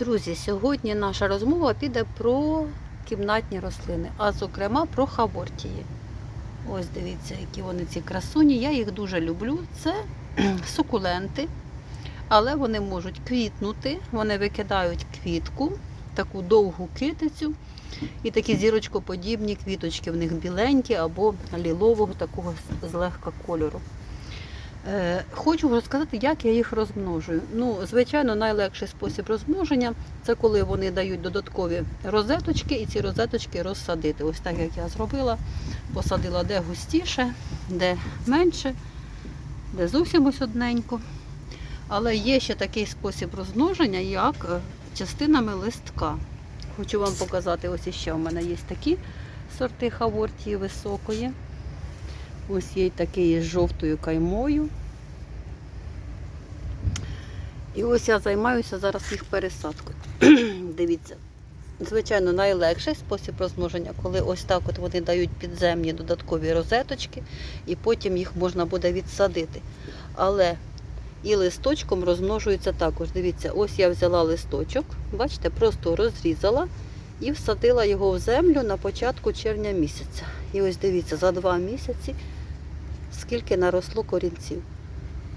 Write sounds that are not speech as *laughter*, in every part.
Друзі, сьогодні наша розмова піде про кімнатні рослини, а зокрема про хабортії. Ось дивіться, які вони ці красуні. Я їх дуже люблю. Це *clears throat* сукуленти, але вони можуть квітнути, вони викидають квітку, таку довгу китицю. І такі зірочкоподібні квіточки в них біленькі або лілового такого злегка кольору. Е, Хочу розказати, як я їх розмножую. Ну, звичайно, найлегший спосіб розмноження це коли вони дають додаткові розеточки, і ці розеточки розсадити. Ось так як я зробила. Посадила де густіше, де менше, де зовсім ось одненько. Але є ще такий спосіб розмноження, як е, частинами листка. Хочу вам показати, ось іще у мене є такі сорти хавортії високої. Ось є такий з жовтою каймою. І ось я займаюся зараз їх пересадкою. *clears throat* Дивіться. Звичайно, найлегший спосіб розмноження, коли ось так от вони дають підземні додаткові розеточки, і потім їх можна буде відсадити. Але і листочком розмножується також. Дивіться, ось я взяла листочок, бачите, просто розрізала і всадила його в землю на початку червня місяця. І ось дивіться, за два місяці скільки наросло корінців.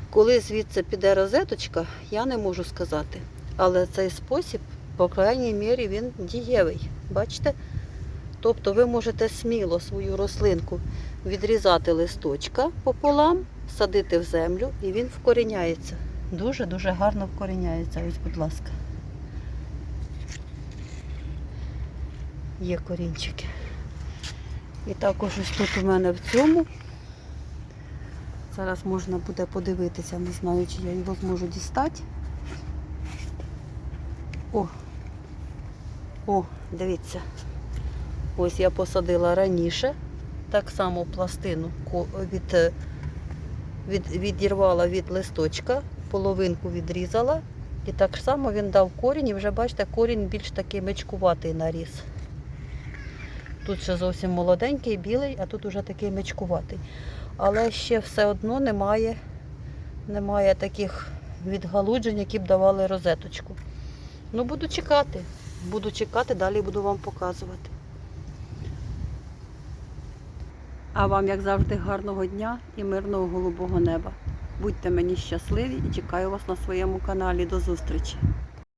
Коли звідси піде розеточка, я не можу сказати. Але цей спосіб, по крайній мірі, він дієвий. Бачите? Тобто ви можете сміло свою рослинку відрізати листочка пополам, садити в землю і він вкоріняється. Дуже-дуже гарно вкоріняється. Ось, будь ласка. Є корінчики. І також ось тут у мене в цьому. Зараз можна буде подивитися, не знаю, чи я його зможу дістати. О, о, дивіться. Ось я посадила раніше. Так само пластину від, від, відірвала від листочка, половинку відрізала. І так само він дав корінь, і вже бачите, корінь більш такий мечкуватий наріс. Тут ще зовсім молоденький, білий, а тут уже такий мечкуватий. Але ще все одно немає, немає таких відгалуджень, які б давали розеточку. Ну, буду чекати. Буду чекати, далі буду вам показувати. А вам, як завжди, гарного дня і мирного голубого неба. Будьте мені щасливі і чекаю вас на своєму каналі. До зустрічі!